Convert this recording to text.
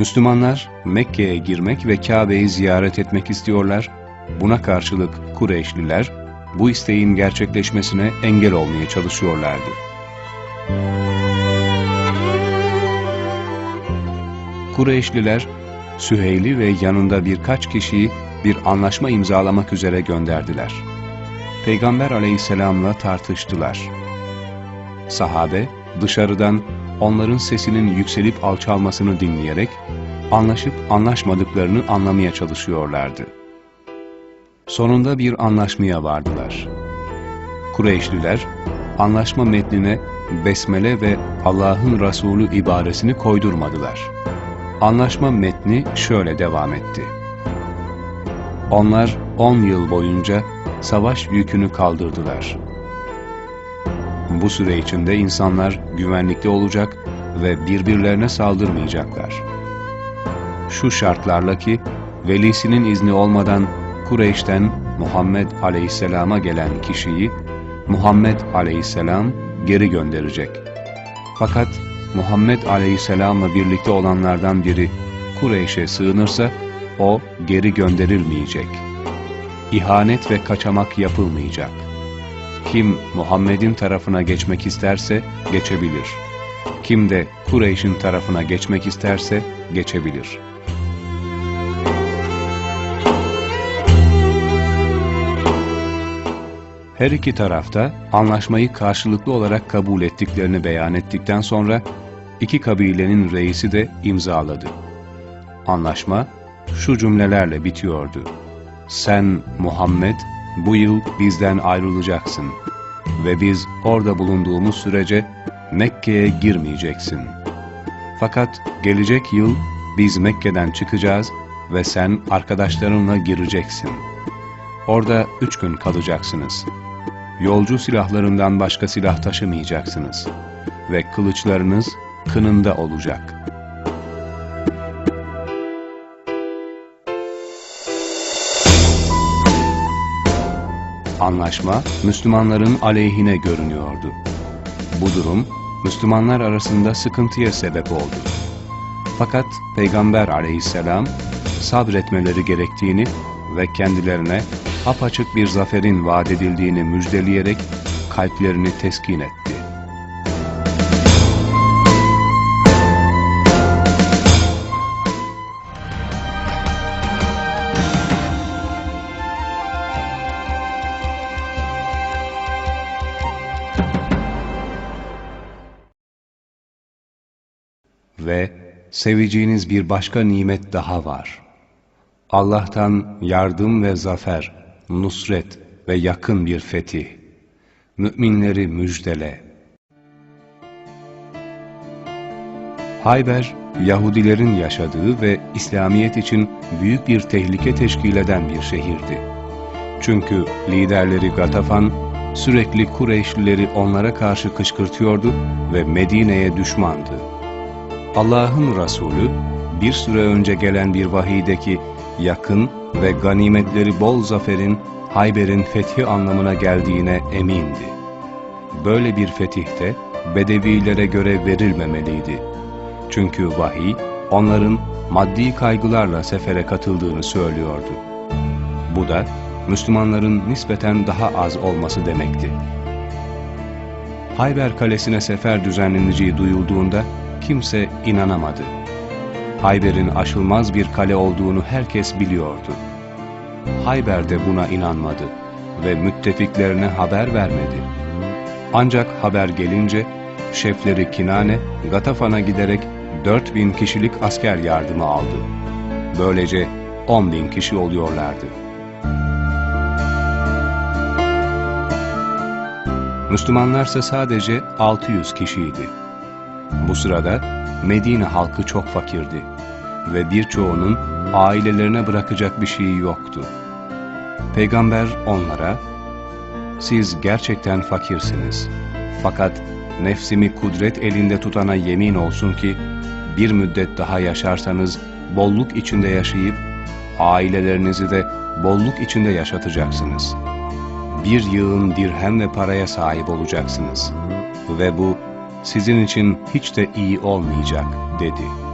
Müslümanlar Mekke'ye girmek ve Kabe'yi ziyaret etmek istiyorlar. Buna karşılık Kureyşliler bu isteğin gerçekleşmesine engel olmaya çalışıyorlardı. Kureyşliler Süheyl'i ve yanında birkaç kişiyi bir anlaşma imzalamak üzere gönderdiler. Peygamber aleyhisselamla tartıştılar. Sahabe dışarıdan onların sesinin yükselip alçalmasını dinleyerek anlaşıp anlaşmadıklarını anlamaya çalışıyorlardı. Sonunda bir anlaşmaya vardılar. Kureyşliler anlaşma metnine Besmele ve Allah'ın Resulü ibaresini koydurmadılar. Anlaşma metni şöyle devam etti. Onlar on yıl boyunca savaş yükünü kaldırdılar. Bu süre içinde insanlar güvenlikte olacak ve birbirlerine saldırmayacaklar. Şu şartlarla ki, velisinin izni olmadan Kureyş'ten Muhammed Aleyhisselam'a gelen kişiyi Muhammed Aleyhisselam geri gönderecek. Fakat Muhammed Aleyhisselam'la birlikte olanlardan biri Kureyş'e sığınırsa o geri gönderilmeyecek. İhanet ve kaçamak yapılmayacak. Kim Muhammed'in tarafına geçmek isterse geçebilir. Kim de Kureyş'in tarafına geçmek isterse geçebilir. Her iki tarafta anlaşmayı karşılıklı olarak kabul ettiklerini beyan ettikten sonra iki kabilenin reisi de imzaladı. Anlaşma şu cümlelerle bitiyordu. Sen Muhammed bu yıl bizden ayrılacaksın ve biz orada bulunduğumuz sürece Mekke'ye girmeyeceksin. Fakat gelecek yıl biz Mekke'den çıkacağız ve sen arkadaşlarınla gireceksin. Orada üç gün kalacaksınız. Yolcu silahlarından başka silah taşımayacaksınız ve kılıçlarınız kınında olacak.'' Anlaşma Müslümanların aleyhine görünüyordu. Bu durum Müslümanlar arasında sıkıntıya sebep oldu. Fakat Peygamber aleyhisselam sabretmeleri gerektiğini ve kendilerine apaçık bir zaferin vaat edildiğini müjdeleyerek kalplerini teskin etti. Ve seveceğiniz bir başka nimet daha var. Allah'tan yardım ve zafer, nusret ve yakın bir fetih. Müminleri müjdele. Hayber, Yahudilerin yaşadığı ve İslamiyet için büyük bir tehlike teşkil eden bir şehirdi. Çünkü liderleri Gatafan, sürekli Kureyşlileri onlara karşı kışkırtıyordu ve Medine'ye düşmandı. Allah'ın Resulü, bir süre önce gelen bir vahiydeki yakın ve ganimetleri bol zaferin Hayber'in fethi anlamına geldiğine emindi. Böyle bir fetihte Bedevilere göre verilmemeliydi. Çünkü vahiy onların maddi kaygılarla sefere katıldığını söylüyordu. Bu da Müslümanların nispeten daha az olması demekti. Hayber Kalesi'ne sefer düzenleneceği duyulduğunda kimse inanamadı. Hayber'in aşılmaz bir kale olduğunu herkes biliyordu. Hayber de buna inanmadı ve müttefiklerine haber vermedi. Ancak haber gelince şefleri Kinane, Gatafan'a giderek 4000 kişilik asker yardımı aldı. Böylece 10 bin kişi oluyorlardı. Müslümanlarsa sadece 600 kişiydi. Bu sırada Medine halkı çok fakirdi ve birçoğunun ailelerine bırakacak bir şeyi yoktu. Peygamber onlara, siz gerçekten fakirsiniz. Fakat nefsimi kudret elinde tutana yemin olsun ki, bir müddet daha yaşarsanız bolluk içinde yaşayıp, ailelerinizi de bolluk içinde yaşatacaksınız. Bir yığın dirhem ve paraya sahip olacaksınız. Ve bu sizin için hiç de iyi olmayacak dedi.''